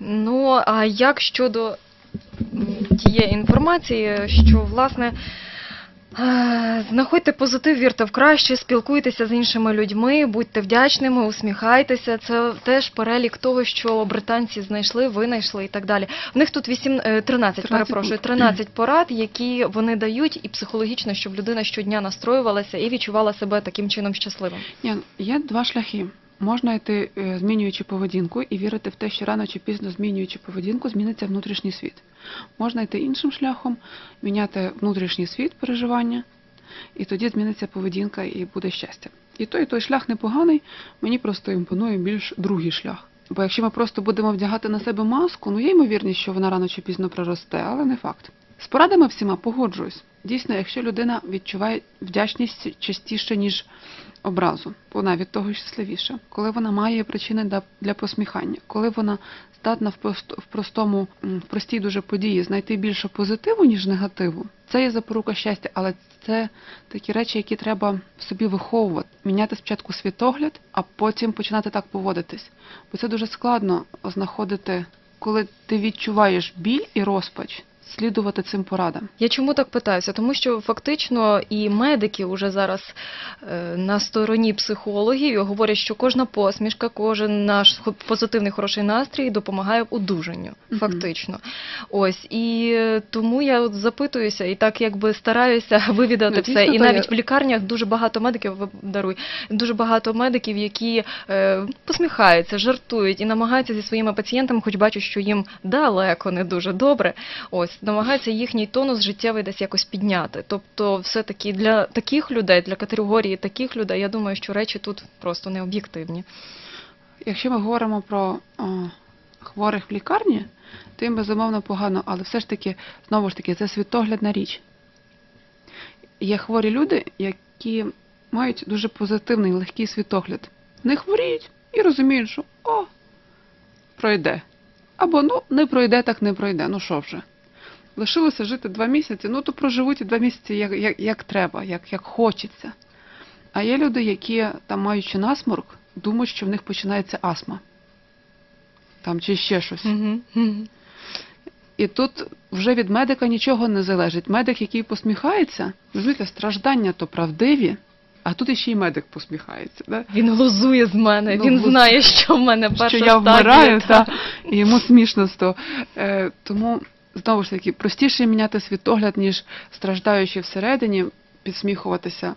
Ну а як щодо тієї інформації, що власне. е, Знаходьте позитив, вірте в краще, спілкуйтеся з іншими людьми, будьте вдячними, усміхайтеся. Це теж перелік того, що британці знайшли, винайшли і так далі. В них тут 8, е, 13, 13 перепрошую, 13 порад, які вони дають, і психологічно, щоб людина щодня настроювалася і відчувала себе таким чином щасливим. Ні, є два шляхи. Можна йти е, змінюючи поведінку і вірити в те, що рано чи пізно змінюючи поведінку, зміниться внутрішній світ. Можна йти іншим шляхом, міняти внутрішній світ переживання, і тоді зміниться поведінка і буде щастя. І той, і той шлях непоганий, мені просто імпонує більш другий шлях. Бо якщо ми просто будемо вдягати на себе маску, ну є ймовірність, що вона рано чи пізно приросте, але не факт. З порадами всіма погоджуюсь. Дійсно, якщо людина відчуває вдячність частіше, ніж образу, вона від того щасливіша. Коли вона має причини для посміхання, коли вона здатна в, простому, в простій дуже події знайти більше позитиву, ніж негативу, це є запорука щастя, але це такі речі, які треба в собі виховувати, міняти спочатку світогляд, а потім починати так поводитись. Бо це дуже складно знаходити, коли ти відчуваєш біль і розпач, слідувати цим порадам. Я чому так питаюся? Тому що фактично і медики вже зараз е, на стороні психологів і говорять, що кожна посмішка, кожен наш позитивний хороший настрій допомагає одужанню. Фактично. Ось і е, тому я от запитуюся і так якби стараюся вивідати Ну, все. І навіть я- в лікарнях дуже багато медиків даруй, дуже багато медиків, які е, посміхаються, жартують і намагаються зі своїми пацієнтами, хоч бачу, що їм далеко не дуже добре. Ось намагаються їхній тонус життєвий десь якось підняти. Тобто, все-таки для таких людей, для категорії таких людей, я думаю, що речі тут просто не об'єктивні. Якщо ми говоримо про о, хворих в лікарні, то їм безумовно погано, але все ж таки, знову ж таки, це світоглядна річ. Є хворі люди, які мають дуже позитивний, легкий світогляд. Вони хворіють і розуміють, що о, пройде. Або ну не пройде, так не пройде. Ну що вже. Лишилося жити два місяці, ну то проживуть і два місяці як, як, як треба, як, як хочеться. А є люди, які там маючи насморк, думають, що в них починається астма. Там чи ще щось. І тут вже від медика нічого не залежить. Медик, який посміхається, розумієте, страждання то правдиві, а тут іще й медик посміхається. Да? Він глузує з мене, Ну, він глуз- знає, що в мене перша що я стадія, вмираю, та. та, і йому смішно з того. Е, тому знову ж таки простіше міняти світогляд, ніж страждаючи всередині, підсміхуватися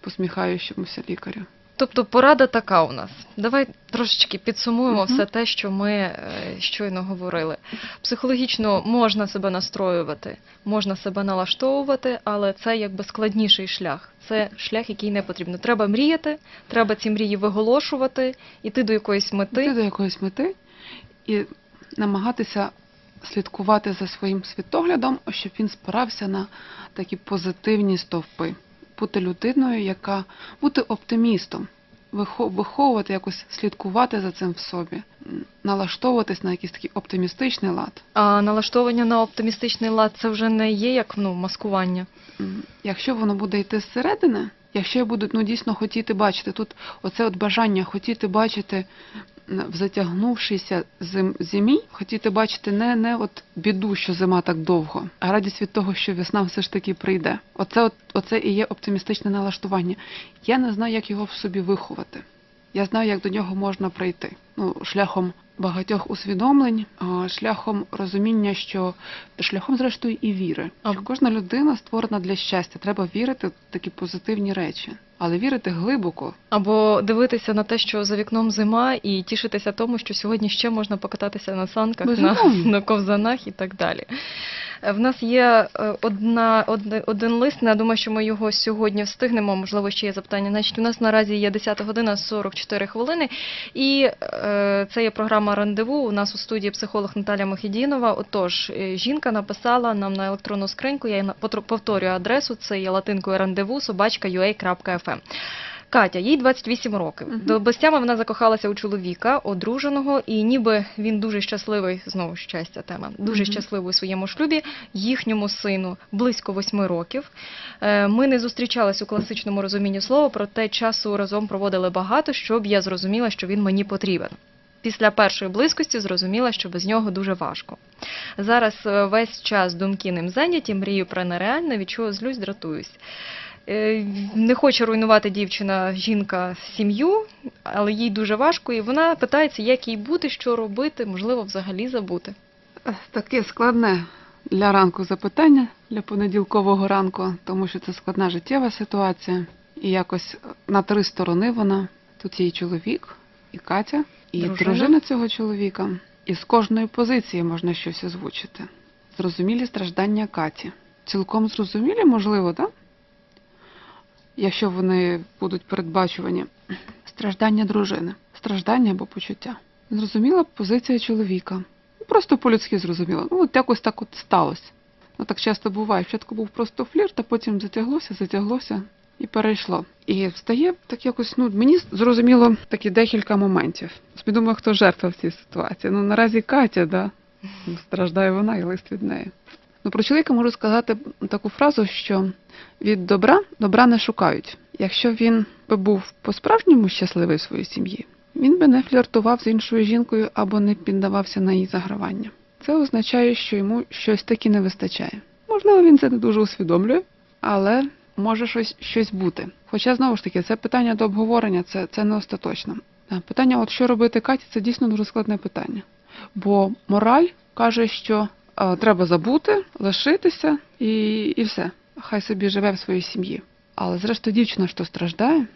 посміхаючомуся лікарю. Тобто порада така у нас. Давай трошечки підсумуємо Мгм. все те, що ми е, щойно говорили. Психологічно можна себе настроювати, можна себе налаштовувати, але це якби складніший шлях. Це шлях, який не потрібно. Треба мріяти, треба ці мрії виголошувати, іти до якоїсь мети. Йти до якоїсь мети і намагатися слідкувати за своїм світоглядом, щоб він спирався на такі позитивні стовпи. Бути людиною, яка бути оптимістом, вихо- виховувати якось слідкувати за цим в собі, налаштовуватись на якийсь такий оптимістичний лад. А налаштовування на оптимістичний лад це вже не є як ну, маскування. Якщо воно буде йти зсередини, якщо я буду ну, дійсно хотіти бачити, тут оце от бажання хотіти бачити в затягнувшійся зим, зимі, хотіти бачити не, не от біду, що зима так довго, а радість від того, що весна все ж таки прийде. Оце, от, оце і є оптимістичне налаштування. Я не знаю, як його в собі виховати. Я знаю, як до нього можна прийти. Ну, шляхом багатьох усвідомлень, шляхом розуміння, що шляхом, зрештою, і віри. А- Що кожна людина створена для щастя. Треба вірити в такі позитивні речі, але вірити глибоко. Або дивитися на те, що за вікном зима, і тішитися тому, що сьогодні ще можна покататися на санках, на, на ковзанах і так далі. В нас є е, одна, одне- один лист, я думаю, що ми його сьогодні встигнемо, можливо, ще є запитання. Значить, у нас наразі є 10 година 44 хвилини, і е, це є програма «Рандеву». У нас у студії психолог Наталя Мохідінова. Отож, е, жінка написала нам на електронну скриньку, я повторюю адресу, це є латинкою рандеву, собачка ua.fm. Катя, їй 28 років. Мгм. До безтями вона закохалася у чоловіка, одруженого, і ніби він дуже щасливий, знову щастя тема, дуже Мгм. щасливий у своєму шлюбі, їхньому сину близько 8 років. Е, Ми не зустрічались у класичному розумінні слова, проте часу разом проводили багато, щоб я зрозуміла, що він мені потрібен. після першої близькості зрозуміла, що без нього дуже важко. Зараз е, весь час думки ним зайняті, мрію про нереальне, від чого злюсь, дратуюсь. Е, Не хоче руйнувати дівчина, жінка сім'ю, але їй дуже важко, і вона питається, як їй бути, що робити, можливо, взагалі забути. Е, Таке складне для ранку запитання, для понеділкового ранку, тому що це складна життєва ситуація. І якось на три сторони вона. Тут є і чоловік, і Катя, і Дружина. дружина, цього чоловіка. І з кожної позиції можна щось озвучити. Зрозумілі страждання Каті. Цілком зрозумілі, можливо, так? Якщо вони будуть передбачувані. Страждання дружини, страждання або почуття. Зрозуміла позиція чоловіка. Ну, Просто по-людськи зрозуміло. Ну, от якось так от сталося. Ну, так часто буває. Спочатку був просто флірт, а потім затяглося, затяглося і перейшло. І встає так якось, ну, мені зрозуміло такі декілька моментів. Думаю, хто жертва в цій ситуації. Ну, наразі Катя, да, страждає вона і лист від неї. Ну, про чоловіка можу сказати таку фразу, що від добра добра не шукають. Якщо він би був по-справжньому щасливий в своїй сім'ї, він би не фліртував з іншою жінкою або не піддавався на її загравання. Це означає, що йому щось таки не вистачає. Можливо, він це не дуже усвідомлює, але може щось, щось бути. Хоча знову ж таки, це питання до обговорення, це, це не остаточно. Питання, от що робити Каті, це дійсно дуже складне питання. Бо мораль каже, що треба забути, лишитися і, і все. Хай собі живе в своїй сім'ї. Але зрештою дівчина що страждає,